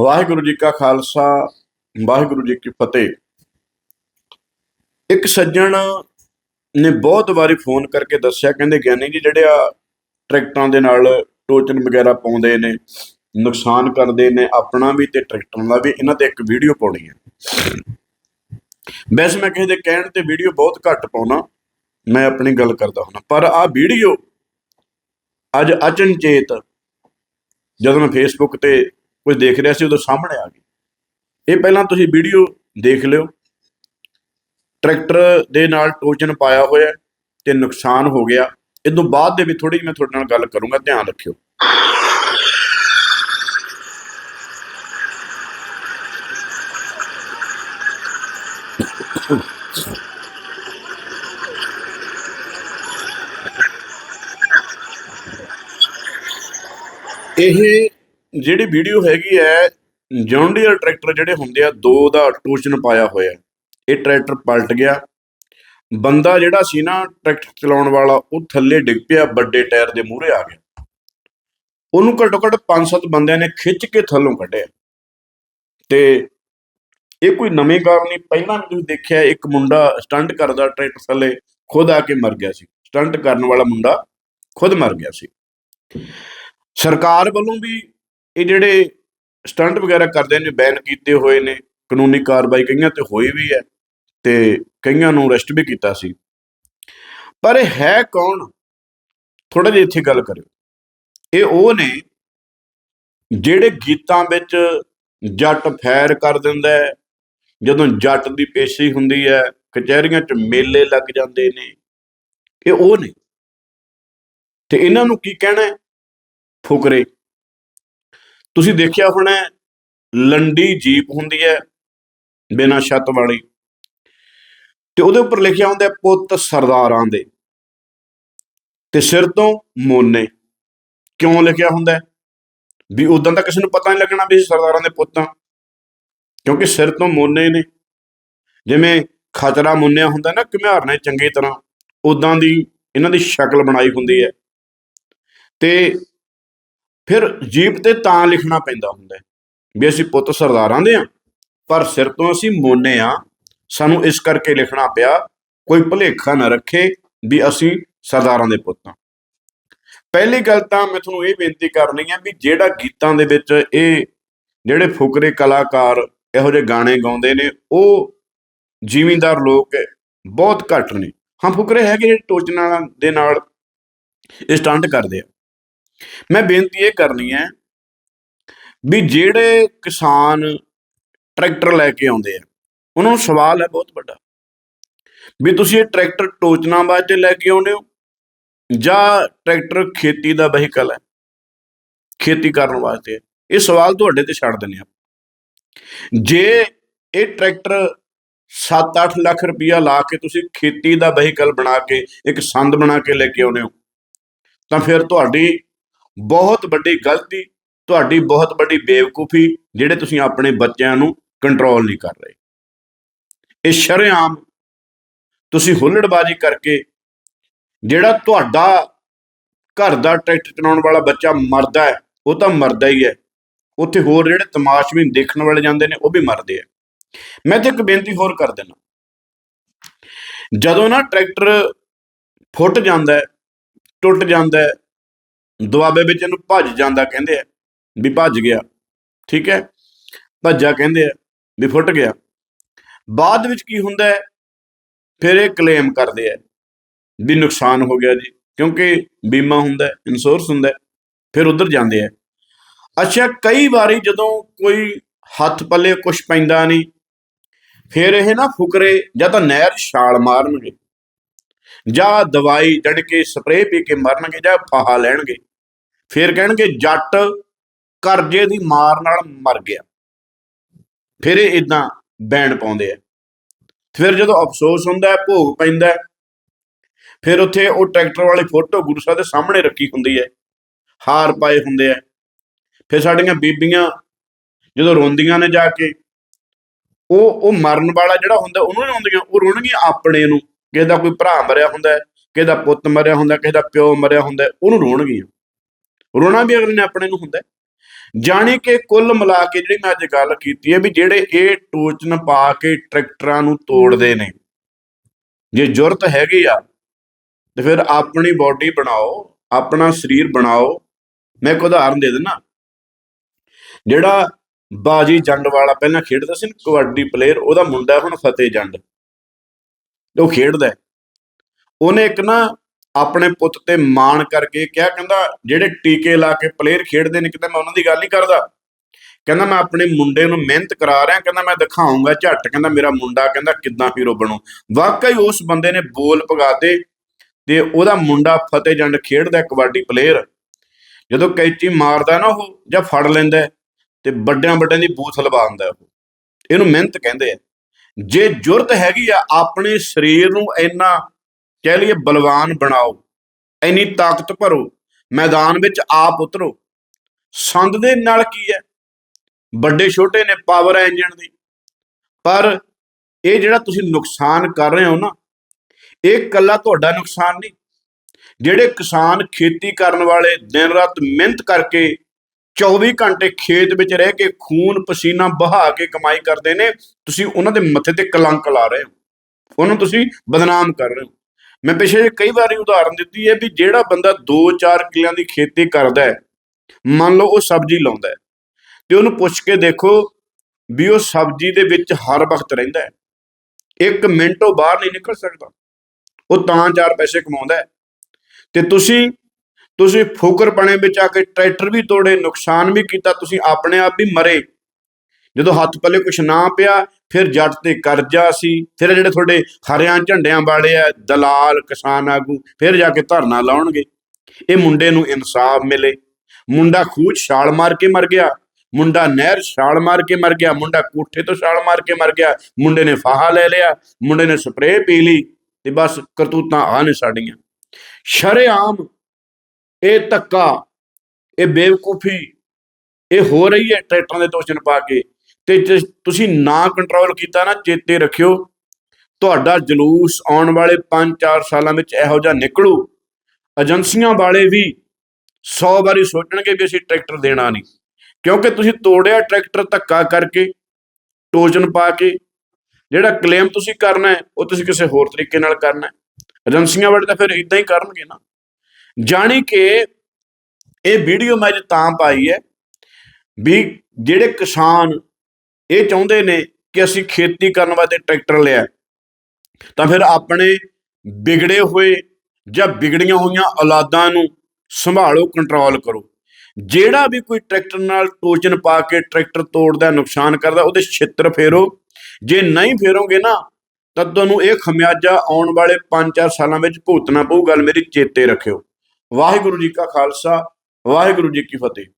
ਵਾਹਿਗੁਰੂ ਜੀ ਕਾ ਖਾਲਸਾ, ਵਾਹਿਗੁਰੂ ਜੀ ਕੀ ਫਤਿਹ। ਇੱਕ ਸੱਜਣ ਨੇ ਬਹੁਤ ਵਾਰੀ ਫੋਨ ਕਰਕੇ ਦੱਸਿਆ, ਕਹਿੰਦੇ ਗਿਆਨੀ ਜੀ, ਜਿਹੜੇ ਆ ਟਰੈਕਟਰਾਂ ਦੇ ਨਾਲ ਟੋਚਨ ਵਗੈਰਾ ਪਾਉਂਦੇ ਨੇ, ਨੁਕਸਾਨ ਕਰਦੇ ਨੇ, ਆਪਣਾ ਵੀ ਤੇ ਟਰੈਕਟਰਾਂ ਦਾ ਵੀ, ਇਹਨਾਂ ਤੇ ਇੱਕ ਵੀਡੀਓ ਪਾਉਣੀ ਹੈ। ਵੈਸੇ ਮੈਂ ਕਿਸੇ ਦੇ ਕਹਿਣ ਤੇ ਵੀਡੀਓ ਬਹੁਤ ਘੱਟ ਪਾਉਣਾ, ਮੈਂ ਆਪਣੀ ਗੱਲ ਕਰਦਾ ਹੁੰਦਾ, ਪਰ ਆਹ ਵੀਡੀਓ ਅੱਜ ਅਚਨਚੇਤ ਜਦੋਂ ਮੈਂ ਫੇਸਬੁੱਕ ਤੇ ਕੁਝ ਦੇਖ ਰਿਹਾ ਸੀ ਉਦੋਂ ਸਾਹਮਣੇ ਆ ਗਈ। ਇਹ ਪਹਿਲਾਂ ਤੁਸੀਂ ਵੀਡੀਓ ਦੇਖ ਲਿਓ। ਟਰੈਕਟਰ ਦੇ ਨਾਲ ਟੋਚਨ ਪਾਇਆ ਹੋਇਆ ਤੇ ਨੁਕਸਾਨ ਹੋ ਗਿਆ। ਇਹ ਤੋਂ ਬਾਅਦ ਦੇ ਵੀ ਥੋੜੀ ਜਿਹੀ ਮੈਂ ਤੁਹਾਡੇ ਨਾਲ ਗੱਲ ਕਰੂੰਗਾ, ਧਿਆਨ ਰੱਖਿਓ। ਇਹ ਜਿਹੜੀ ਵੀਡੀਓ ਹੈਗੀ ਹੈ ਜੌਂਡੀਅਰ ਟਰੈਕਟਰ ਜਿਹੜੇ ਹੁੰਦੇ ਆ, ਦੋ ਦਾ ਟੋਚਨ ਪਾਇਆ ਹੋਇਆ। ਇਹ ਟਰੈਕਟਰ ਪਲਟ ਗਿਆ। ਬੰਦਾ ਜਿਹੜਾ ਸੀ ਨਾ ਟਰੈਕਟਰ ਚਲਾਉਣ ਵਾਲਾ, ਉਹ ਥੱਲੇ ਡਿੱਗ ਪਿਆ, ਵੱਡੇ ਟਾਇਰ ਦੇ ਮੂਹਰੇ ਆ ਗਿਆ। ਉਹਨੂੰ ਘੱਟੋ ਘੱਟ 5-7 ਬੰਦਿਆਂ ਨੇ ਖਿੱਚ ਕੇ ਥੱਲੋਂ ਕੱਢਿਆ। ਤੇ ਇਹ ਕੋਈ ਨਵੇਂ ਕਾਰ ਨਹੀਂ, ਪਹਿਲਾਂ ਵੀ ਤੁਸੀਂ ਦੇਖਿਆ, ਇੱਕ ਮੁੰਡਾ ਸਟੰਟ ਕਰਦਾ ਟਰੈਕਟਰ ਥੱਲੇ, ਖੁਦ ਆ ਕੇ ਮਰ ਗਿਆ ਸੀ। ਸਟੰਟ ਕਰਨ ਵਾਲਾ ਮੁੰਡਾ ਖੁਦ ਮਰ ਗਿਆ ਸੀ। ਸਰਕਾਰ ਵੱਲੋਂ ਵੀ ਇਹ ਜਿਹੜੇ ਸਟੰਟ ਵਗੈਰਾ ਕਰਦੇ ਨੇ, ਬੈਨ ਕੀਤੇ ਹੋਏ ਨੇ, ਕਾਨੂੰਨੀ ਕਾਰਵਾਈ ਕਈਆਂ ਤੇ ਹੋਈ ਵੀ ਹੈ ਤੇ ਕਈਆਂ ਨੂੰ ਅਰੈਸਟ ਵੀ ਕੀਤਾ ਸੀ। ਪਰ ਇਹ ਹੈ ਕੌਣ? ਥੋੜਾ ਜਿਹਾ ਇੱਥੇ ਗੱਲ ਕਰਿਓ। ਇਹ ਉਹ ਨੇ ਜਿਹੜੇ ਗੀਤਾਂ ਵਿੱਚ ਜੱਟ ਫੈਰ ਕਰ ਦਿੰਦਾ ਹੈ, ਜਦੋਂ ਜੱਟ ਦੀ ਪੇਸ਼ੀ ਹੁੰਦੀ ਹੈ, ਕਚਹਿਰੀਆਂ 'ਚ ਮੇਲੇ ਲੱਗ ਜਾਂਦੇ ਨੇ। ਇਹ ਉਹ ਨੇ। ਤੇ ਇਹਨਾਂ ਨੂੰ ਕੀ ਕਹਿਣਾ ਫੁਕਰੇ। ਤੁਸੀਂ ਦੇਖਿਆ ਹੋਣਾ ਲੰਡੀ ਜੀਪ ਹੁੰਦੀ ਹੈ, ਬਿਨਾਂ ਛੱਤ ਵਾਲੀ। ਤੇ ਉਹਦੇ ਉੱਪਰ ਲਿਖਿਆ ਹੁੰਦਾ ਪੁੱਤ ਸਰਦਾਰਾਂ ਦੇ। ਤੇ ਸਿਰ ਤੋਂ ਮੋਨੇ। ਕਿਉਂ ਲਿਖਿਆ ਹੁੰਦਾ ਵੀ ਉਦੋਂ ਤਾਂ ਕਿਸੇ ਨੂੰ ਪਤਾ ਨਹੀਂ ਲੱਗਣਾ ਵੀ ਸਰਦਾਰਾਂ ਦੇ ਪੁੱਤਾਂ ਕਿਉਂਕਿ ਸਿਰ ਤੋਂ ਮੋਨੇ ਨੇ। ਜਿਵੇਂ ਖਤਰਾ ਮੁੰਨਿਆ ਹੁੰਦਾ ਨਾ, ਘੁਮਿਆਰ ਨੇ ਚੰਗੀ ਤਰ੍ਹਾਂ। ਉਦਾਂ ਦੀ ਇਹਨਾਂ ਦੀ ਸ਼ਕਲ ਬਣਾਈ ਹੁੰਦੀ ਹੈ। ਤੇ ਫਿਰ ਜੀਪ ਤੇ ਤਾਂ ਲਿਖਣਾ ਪੈਂਦਾ ਹੁੰਦਾ ਵੀ ਅਸੀਂ ਪੁੱਤ ਸਰਦਾਰਾਂ ਦੇ ਆ ਪਰ ਸਿਰ ਤੋਂ ਅਸੀਂ ਮੋਨੇ ਆ ਸਾਨੂੰ ਇਸ ਕਰਕੇ ਲਿਖਣਾ ਪਿਆ, ਕੋਈ ਭੁਲੇਖਾ ਨਾ ਰੱਖੇ ਵੀ ਅਸੀਂ ਸਰਦਾਰਾਂ ਦੇ ਪੁੱਤ ਆ ਪਹਿਲੀ ਗੱਲ ਤਾਂ ਮੈਂ ਤੁਹਾਨੂੰ ਇਹ ਬੇਨਤੀ ਕਰਨੀ ਹੈ ਵੀ ਜਿਹੜਾ ਗੀਤਾਂ ਦੇ ਵਿੱਚ ਇਹ ਜਿਹੜੇ ਫੁਕਰੇ ਕਲਾਕਾਰ ਇਹੋ ਜਿਹੇ ਗਾਣੇ ਗਾਉਂਦੇ ਨੇ, ਉਹ ਜ਼ਿਮੀਂਦਾਰ ਲੋਕ ਬਹੁਤ ਘੱਟ ਨੇ। ਹਾਂ, ਫੁਕਰੇ ਹੈਗੇ ਜਿਹੜੇ ਟੋਚਨਾਂ ਦੇ ਨਾਲ ਇਹ ਸਟੰਟ ਕਰਦੇ ਆ। ਮੈਂ ਬੇਨਤੀ ਇਹ ਕਰਨੀ ਹੈ ਵੀ ਜਿਹੜੇ ਕਿਸਾਨ ਟਰੈਕਟਰ ਲੈ ਕੇ ਆਉਂਦੇ ਆ, ਉਹਨਾਂ ਨੂੰ ਸਵਾਲ ਹੈ ਬਹੁਤ ਵੱਡਾ ਵੀ ਤੁਸੀਂ ਇਹ ਟਰੈਕਟਰ ਟੋਚਨਾ ਵਾਸਤੇ ਲੈ ਕੇ ਆਉਂਦੇ ਹੋ ਜਾਂ ਟਰੈਕਟਰ ਖੇਤੀ ਦਾ ਵਹੀਕਲ ਹੈ, ਖੇਤੀ ਕਰਨ ਵਾਸਤੇ? ਇਹ ਸਵਾਲ ਤੁਹਾਡੇ ਤੇ ਛੱਡ ਦਿੰਦੇ ਆ। ਜੇ ਇਹ ਟਰੈਕਟਰ 7-8 ਲੱਖ ਰੁਪਇਆ ਲਾ ਕੇ ਤੁਸੀਂ ਖੇਤੀ ਦਾ ਵਹੀਕਲ ਬਣਾ ਕੇ, ਇੱਕ ਸੰਦ ਬਣਾ ਕੇ ਲੈ ਕੇ ਆਉਂਦੇ ਹੋ, ਤਾਂ ਫਿਰ ਤੁਹਾਡੀ ਬਹੁਤ ਵੱਡੀ ਗਲਤੀ, ਤੁਹਾਡੀ ਬਹੁਤ ਵੱਡੀ ਬੇਵਕੂਫੀ ਜਿਹੜੇ ਤੁਸੀਂ ਆਪਣੇ ਬੱਚਿਆਂ ਨੂੰ ਕੰਟਰੋਲ ਨਹੀਂ ਕਰ ਰਹੇ। ਇਹ ਸ਼ਰੇਆਮ ਤੁਸੀਂ ਹੁੱਲੜਬਾਜ਼ੀ ਕਰਕੇ ਜਿਹੜਾ ਤੁਹਾਡਾ ਘਰ ਦਾ ਟਰੈਕਟਰ ਚਲਾਉਣ ਵਾਲਾ ਬੱਚਾ ਮਰਦਾ ਹੈ, ਉਹ ਤਾਂ ਮਰਦਾ ਹੀ ਹੈ। ਉੱਥੇ ਹੋਰ ਜਿਹੜੇ ਤਮਾਸ਼ਬੀਨ ਦੇਖਣ ਵਾਲੇ ਜਾਂਦੇ ਨੇ, ਉਹ ਵੀ ਮਰਦੇ ਆ। ਮੈਂ ਤੇ ਇੱਕ ਬੇਨਤੀ ਹੋਰ ਕਰ ਦਿੰਦਾ। ਜਦੋਂ ਨਾ ਟਰੈਕਟਰ ਫੁੱਟ ਜਾਂਦਾ ਹੈ, ਟੁੱਟ ਜਾਂਦਾ ਹੈ ਦੁਆਬੇ ਵਿੱਚ ਇਹਨੂੰ ਭੱਜ ਜਾਂਦਾ ਕਹਿੰਦੇ ਆ, ਵੀ ਭੱਜ ਗਿਆ, ਠੀਕ ਹੈ? ਭੱਜਾ ਕਹਿੰਦੇ ਆ, ਵੀ ਫੁੱਟ ਗਿਆ। ਬਾਅਦ ਵਿੱਚ ਕੀ ਹੁੰਦਾ ਹੈ? ਫਿਰ ਇਹ ਕਲੇਮ ਕਰਦੇ ਆ ਵੀ ਨੁਕਸਾਨ ਹੋ ਗਿਆ ਜੀ, ਕਿਉਂਕਿ ਬੀਮਾ ਹੁੰਦਾ ਹੈ ਇੰਸ਼ੋਰੈਂਸ ਹੁੰਦਾ ਫਿਰ ਉਧਰ ਜਾਂਦੇ ਆ। ਅੱਛਾ, ਕਈ ਵਾਰੀ ਜਦੋਂ ਕੋਈ ਹੱਥ ਪੱਲੇ ਕੁਝ ਪੈਂਦਾ ਨਹੀਂ, ਫਿਰ ਇਹ ਨਾ ਫੁਕਰੇ ਜਾਂ ਤਾਂ ਨਹਿਰ ਛਾਲ ਮਾਰਨਗੇ, ਜਾਂ ਦਵਾਈ ਜੜ ਕੇ ਸਪਰੇਅ ਪੀ ਕੇ ਮਰਨਗੇ ਜਾਂ ਫਾਹਾ ਲੈਣਗੇ। ਫਿਰ ਕਹਿਣਗੇ ਜੱਟ ਕਰਜ਼ੇ ਦੀ ਮਾਰ ਨਾਲ ਮਰ ਗਿਆ। ਫਿਰ ਇਹ ਇਦਾਂ ਬੈਣ ਪਾਉਂਦੇ ਆ। ਫਿਰ ਜਦੋਂ ਅਫਸੋਸ ਹੁੰਦਾ ਹੈ, ਭੋਗ ਪੈਂਦਾ ਫਿਰ ਉੱਥੇ ਉਹ ਟਰੈਕਟਰ ਵਾਲੀ ਫੋਟੋ ਗੁਰੂ ਸਾਹਿਬ ਦੇ ਸਾਹਮਣੇ ਰੱਖੀ ਹੁੰਦੀ ਹੈ, ਹਾਰ ਪਾਏ ਹੁੰਦੇ ਆ। ਫਿਰ ਸਾਡੀਆਂ ਬੀਬੀਆਂ ਜਦੋਂ ਰੋਂਦੀਆਂ ਨੇ ਜਾ ਕੇ, ਉਹ ਉਹ ਮਰਨ ਵਾਲਾ ਜਿਹੜਾ ਹੁੰਦਾ, ਉਹਨੂੰ ਨਹੀਂ ਰੋਂਦੀਆਂ, ਉਹ ਰੋਣਗੀਆਂ ਆਪਣੇ ਨੂੰ। ਕਿਸੇ ਦਾ ਕੋਈ ਭਰਾ ਮਰਿਆ ਹੁੰਦਾ ਕਿਸੇ ਦਾ ਪੁੱਤ ਮਰਿਆ ਹੁੰਦਾ, ਕਿਸੇ ਦਾ ਪਿਓ ਮਰਿਆ ਹੁੰਦਾ ਉਹਨੂੰ ਰੋਣਗੀਆਂ। ਰੋਣਾ ਵੀ ਅਗਲੇ ਨੇ ਆਪਣੇ ਨੂੰ ਹੁੰਦਾ ਜਾਣੀ ਕਿ ਕੁੱਲ ਮਿਲਾ ਕੇ ਜਿਹੜੀ ਮੈਂ ਅੱਜ ਗੱਲ ਕੀਤੀ ਹੈ ਵੀ ਜਿਹੜੇ ਇਹ ਟੋਚਨ ਪਾ ਕੇ ਟਰੈਕਟਰਾਂ ਨੂੰ ਤੋੜਦੇ ਨੇ, ਜੇ ਜ਼ਰੂਰਤ ਹੈਗੀ ਆ, ਤੇ ਫਿਰ ਆਪਣੀ ਬਾਡੀ ਬਣਾਓ, ਆਪਣਾ ਸਰੀਰ ਬਣਾਓ। ਮੈਂ ਇੱਕ ਉਦਾਹਰਨ ਦੇ ਦਿੰਦਾ। ਜਿਹੜਾ ਬਾਜੀ ਜੰਡ ਵਾਲਾ ਪਹਿਲਾਂ ਖੇਡਦਾ ਸੀ ਨਾ, ਕਬੱਡੀ ਪਲੇਅਰ ਉਹਦਾ ਮੁੰਡਾ ਹੁਣ ਫਤਿਹ ਜੰਡ ਉਹ ਖੇਡਦਾ ਉਹਨੇ ਇੱਕ ਨਾ ਆਪਣੇ ਪੁੱਤ ਤੇ ਮਾਣ ਕਰਕੇ ਕਿਹਾ, ਕਹਿੰਦਾ, ਜਿਹੜੇ ਟੀਕੇ ਲਾ ਕੇ ਪਲੇਅਰ ਖੇਡਦੇ ਨੇ, ਕਿਤੇ ਮੈਂ ਉਹਨਾਂ ਦੀ ਗੱਲ ਨਹੀਂ ਕਰਦਾ। ਕਹਿੰਦਾ, ਮੈਂ ਆਪਣੇ ਮੁੰਡੇ ਨੂੰ ਮਿਹਨਤ ਕਰਾ ਰਿਹਾ, ਕਹਿੰਦਾ, ਮੈਂ ਦਿਖਾਉਂਗਾ ਝੱਟ, ਕਹਿੰਦਾ, ਮੇਰਾ ਮੁੰਡਾ, ਕਹਿੰਦਾ, ਕਿੱਦਾਂ ਹੀਰੋ ਬਣੂ। ਵਾਕਈ ਉਸ ਬੰਦੇ ਨੇ ਬੋਲ ਪਗਾਤੇ ਤੇ ਉਹਦਾ ਮੁੰਡਾ ਫਤਿਹ ਜੰਡ ਖੇਡਦਾ, ਕਬੱਡੀ ਪਲੇਅਰ ਜਦੋਂ ਕੈਚੀ ਮਾਰਦਾ ਨਾ ਉਹ, ਜਾਂ ਫੜ ਲੈਂਦਾ ਤੇ ਵੱਡਿਆਂ ਵੱਡਿਆਂ ਦੀ ਬੂਥ ਲਵਾ ਦਿੰਦਾ ਉਹ। ਇਹਨੂੰ ਮਿਹਨਤ ਕਹਿੰਦੇ ਆ। ਜੇ ਜੁਰਤ ਹੈਗੀ ਆ, ਆਪਣੇ ਸਰੀਰ ਨੂੰ ਇੰਨਾ ਕਹਿ ਲਈਏ ਬਲਵਾਨ ਬਣਾਓ, ਇੰਨੀ ਤਾਕਤ ਭਰੋ, ਮੈਦਾਨ ਵਿੱਚ ਆਪ ਉਤਰੋ। ਸੰਦ ਦੇ ਨਾਲ ਕੀ ਹੈ? ਵੱਡੇ ਛੋਟੇ ਨੇ ਪਾਵਰ ਹੈ ਇੰਜਣ ਦੀ। ਪਰ ਇਹ ਜਿਹੜਾ ਤੁਸੀਂ ਨੁਕਸਾਨ ਕਰ ਰਹੇ ਹੋ ਨਾ, ਇਹ ਇਕੱਲਾ ਤੁਹਾਡਾ ਨੁਕਸਾਨ ਨਹੀਂ। ਜਿਹੜੇ ਕਿਸਾਨ ਖੇਤੀ ਕਰਨ ਵਾਲੇ ਦਿਨ ਰਾਤ ਮਿਹਨਤ ਕਰਕੇ 24 ਘੰਟੇ ਖੇਤ ਵਿੱਚ ਰਹਿ ਕੇ ਖੂਨ, ਪਸੀਨਾ ਬਹਾ ਕੇ ਕਮਾਈ ਕਰਦੇ ਨੇ, ਤੁਸੀਂ ਉਹਨਾਂ ਦੇ ਮੱਥੇ ਤੇ ਕਲੰਕ ਲਾ ਰਹੇ ਹੋ। ਉਹਨੂੰ ਤੁਸੀਂ ਬਦਨਾਮ ਕਰ ਰਹੇ ਹੋ। ਮੈਂ ਪਿਛਲੇ ਕਈ ਵਾਰੀ ਉਦਾਹਰਨ ਦਿੱਤੀ ਹੈ ਵੀ ਜਿਹੜਾ ਬੰਦਾ 2-4 ਕਿੱਲਿਆਂ ਦੀ ਖੇਤੀ ਕਰਦਾ ਹੈ, ਮੰਨ ਲਓ ਉਹ ਸਬਜ਼ੀ ਲਾਉਂਦਾ ਹੈ, ਤੇ ਉਹਨੂੰ ਪੁੱਛ ਕੇ ਦੇਖੋ ਵੀ ਉਹ ਸਬਜ਼ੀ ਦੇ ਵਿੱਚ ਹਰ ਵਕਤ ਰਹਿੰਦਾ ਹੈ, ਇੱਕ ਮਿੰਟ ਉਹ ਬਾਹਰ ਨਹੀਂ ਨਿਕਲ ਸਕਦਾ, ਉਹ ਤਾਂ ਚਾਰ ਪੈਸੇ ਕਮਾਉਂਦਾ ਹੈ, ਤੇ ਤੁਸੀਂ ਤੁਸੀਂ ਫੋਕਰਪਣੇ ਵਿੱਚ ਆ ਕੇ ਟਰੈਕਟਰ ਵੀ ਤੋੜੇ, ਨੁਕਸਾਨ ਵੀ ਕੀਤਾ, ਤੁਸੀਂ ਆਪਣੇ ਆਪ ਵੀ ਮਰੇ, ਜਦੋਂ ਹੱਥ ਪੱਲੇ ਕੁਛ ਨਾ ਪਿਆ ਫਿਰ ਜੱਟ ਤੇ ਕਰਜ਼ਾ ਸੀ, ਫਿਰ ਜਿਹੜੇ ਤੁਹਾਡੇ ਹਰਿਆਂ ਝੰਡਿਆਂ ਵਾਲੇ ਆ, ਦਲਾਲ, ਕਿਸਾਨ ਆਗੂ, ਫਿਰ ਜਾ ਕੇ ਧਰਨਾ ਲਾਉਣਗੇ। ਇਹ ਮੁੰਡੇ ਨੂੰ ਇਨਸਾਫ ਮਿਲੇ। ਮੁੰਡਾ ਖੂਹ ਛਾਲ ਮਾਰ ਕੇ ਮਰ ਗਿਆ, ਮੁੰਡਾ ਨਹਿਰ ਛਾਲ ਮਾਰ ਕੇ ਮਰ ਗਿਆ, ਮੁੰਡਾ ਕੋਠੇ ਤੋਂ ਛਾਲ ਮਾਰ ਕੇ ਮਰ ਗਿਆ, ਮੁੰਡੇ ਨੇ ਫਾਹਾ ਲੈ ਲਿਆ, ਮੁੰਡੇ ਨੇ ਸਪਰੇਅ ਪੀ ਲਈ ਤੇ ਬਸ ਕਰਤੂਤਾਂ ਆ ਨੇ ਸਾਡੀਆਂ। ਸ਼ਰੇਆਮ ਇਹ ਧੱਕਾ, ਇਹ ਬੇਵਕੂਫੀ, ਇਹ ਹੋ ਰਹੀ ਹੈ ਟਰੈਕਟਰਾਂ ਦੇ ਦੋਸ਼ਨ ਪਾ ਕੇ। ਤੇ ਜੇ ਤੁਸੀਂ ਨਾ ਕੰਟਰੋਲ ਕੀਤਾ ਨਾ, ਚੇਤੇ ਰੱਖਿਓ, ਤੁਹਾਡਾ ਜਲੂਸ ਆਉਣ ਵਾਲੇ 5-4 ਸਾਲਾਂ ਵਿੱਚ ਇਹੋ ਜਿਹਾ ਨਿਕਲੂ। ਏਜੰਸੀਆਂ ਵਾਲੇ ਵੀ 100 ਵਾਰੀ ਸੋਚਣਗੇ ਵੀ ਅਸੀਂ ਟਰੈਕਟਰ ਦੇਣਾ ਨਹੀਂ। ਕਿਉਂਕਿ ਤੁਸੀਂ ਤੋੜਿਆ ਟਰੈਕਟਰ ਧੱਕਾ ਕਰਕੇ, ਟੋਚਨ ਪਾ ਕੇ, ਜਿਹੜਾ ਕਲੇਮ ਤੁਸੀਂ ਕਰਨਾ ਹੈ, ਉਹ ਤੁਸੀਂ ਕਿਸੇ ਹੋਰ ਤਰੀਕੇ ਨਾਲ ਕਰਨਾ ਹੈ। ਏਜੰਸੀਆਂ ਵਾਲੇ ਤਾਂ ਫਿਰ ਇਦਾਂ ਹੀ ਕਰਨਗੇ ਨਾ। ਜਾਣੀ ਕਿ ਇਹ ਵੀਡੀਓ ਮੈਂ ਤਾਂ ਪਾਈ ਹੈ ਵੀ ਜਿਹੜੇ ਕਿਸਾਨ ਇਹ ਚਾਹੁੰਦੇ ਨੇ ਕਿ ਅਸੀਂ ਖੇਤੀ ਕਰਨ ਵਾਸਤੇ ਟਰੈਕਟਰ ਲਿਆ। ਤਾਂ ਫਿਰ ਆਪਣੇ ਵਿਗੜੇ ਹੋਏ ਜਾਂ ਵਿਗੜੀਆਂ ਹੋਈਆਂ ਔਲਾਦਾਂ ਨੂੰ ਸੰਭਾਲੋ ਕੰਟਰੋਲ ਕਰੋ। ਜਿਹੜਾ ਵੀ ਕੋਈ ਟਰੈਕਟਰ ਨਾਲ ਟੋਚਨ ਪਾ ਕੇ ਟਰੈਕਟਰ ਤੋੜਦਾ, ਨੁਕਸਾਨ ਕਰਦਾ, ਉਹਦੇ ਛਿੱਤਰ ਫੇਰੋ। ਜੇ ਨਹੀਂ ਫੇਰੋਗੇ ਨਾ, ਤਾਂ ਤੁਹਾਨੂੰ ਇਹ ਖਮਿਆਜਾ ਆਉਣ ਵਾਲੇ 5-4 ਸਾਲਾਂ ਵਿੱਚ ਭੁਗਤਣਾ ਪਊ। ਗੱਲ ਮੇਰੀ ਚੇਤੇ ਰੱਖਿਓ। ਵਾਹਿਗੁਰੂ ਜੀ ਕਾ ਖਾਲਸਾ, ਵਾਹਿਗੁਰੂ ਜੀ ਕੀ ਫਤਿਹ।